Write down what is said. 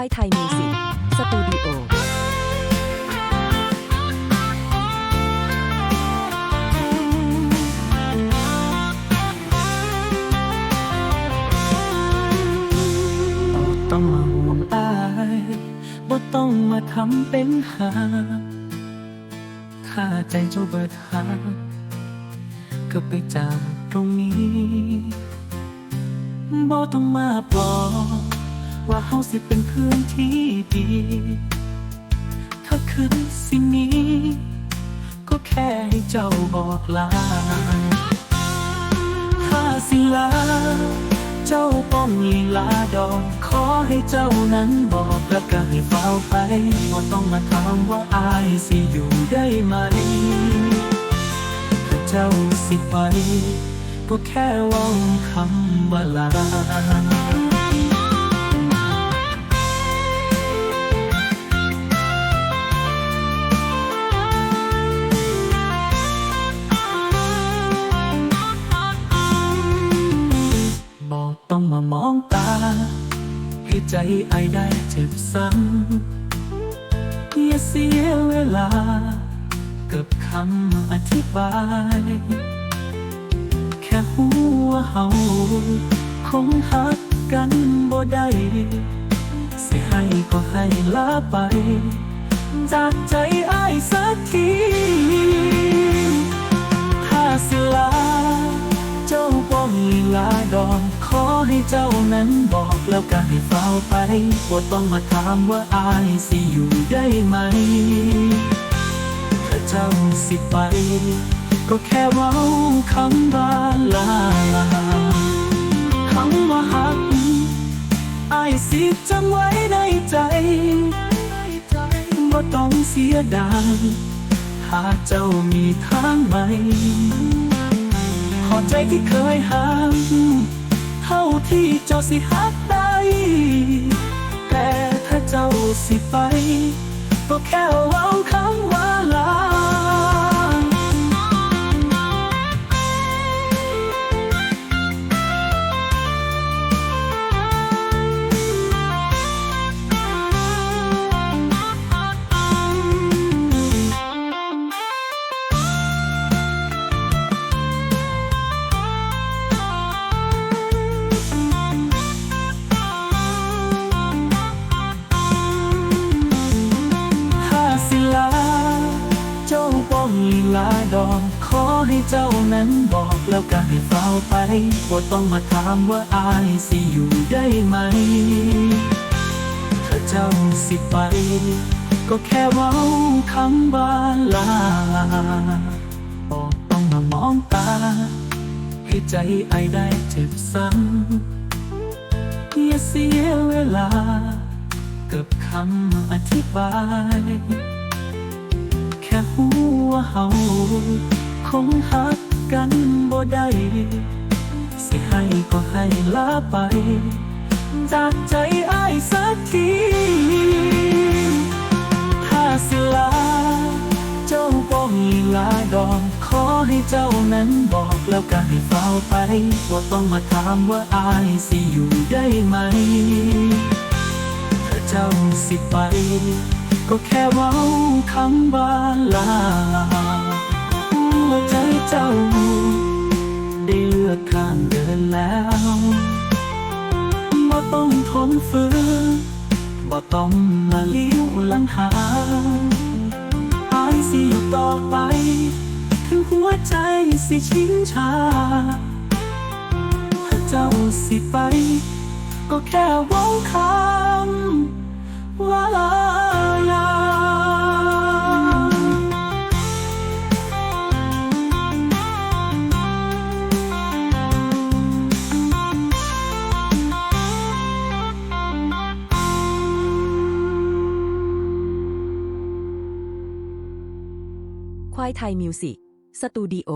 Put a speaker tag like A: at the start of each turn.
A: ควายไทยมิวสิกสตูดิโอ
B: ต้องมาห่วงอายบ่ต้องมาทำเป็นหาข้าใจเจ้าเบิดหาก็ไปจากตรงนี้บ่ต้องมาบอก ว่าเฮาสิเป็นเพื่อนที่ดีถ้าคืนสิ่งนี้ ก็แค่ให้เจ้าบอกลาถ้าสิลา เจ้าต้องลีลาดอก ขอให้เจ้านั้นบอกแล้วก็ให้เฝ้าไปบ่ต้องมาถามว่าอายสิอยู่ได้ไหมถ้าเจ้าสิไปก็แค่ว่าคำว่าลา ให้ใจไอได้เจ็บซ้ำอย่าเสียเวลา กับคำอธิบาย แค่หัวเฮาคงหักกันบ่ได้สิให้ก็ให้ลาไป จากใจไอ้สักทีถ้าสิลา เจ้าบ่มีลาดอนขอ ให้เจ้านั้นบอกแล้วก็ให้เฝ้าไปบ่ต้องมาถามว่าอายสิอยู่ได้ไหม ถ้าเจ้าสิไป ก็แค่เว้าคำว่าลาคำว่าหักอายสิจำไว้ในใจบ่ต้องเสียดายถ้าเจ้ามีทางใหม่ขอใจที่เคยห้า เจ้าสิหักได้แต่ถ้าเจ้าสิไป ก็แค่เว้าคำว่าลาถ้า ป้องลีลาดอกขอให้เจ้านั้นบอกแล้วก็ให้เฝ้าไปบ่ต้องมาถามว่าอายสิอยู่ได้ไหม ถ้าเจ้าสิไป ก็แค่เว้าคำว่าลาบอกต้องมามองตาให้ใจไอได้เจ็บซ้ำอย่าเสียเวลา กับคำอธิบาย ค่หัวาเฮาคงหักกันบ่ได้สิให้ก็ให้ลาไป จากใจอ้ายสักทีถ้าสิลา เจ้าบ่มีลาดอนขอให้เจ้านั้นบอกแล้วก็ให้เฝ้าไปบ่าต้องมาถามว่าอายสิอยู่ได้ไหม ถ้าเจ้าสิไป ก็แค่เว้าคำว่าลาหัวใจเจ้า ได้เลือกข้างเดินแล้วบ่ต้องทนฝืนบ่ต้องมาเลี้ยวหลังหาอายสิอยู่ต่อไป ถึงหัวใจสิชินชาถ้าเจ้าสิไป ก็แค่เว้าคำว่าลา
A: ควายไทยมิวสิกสตูดิโอ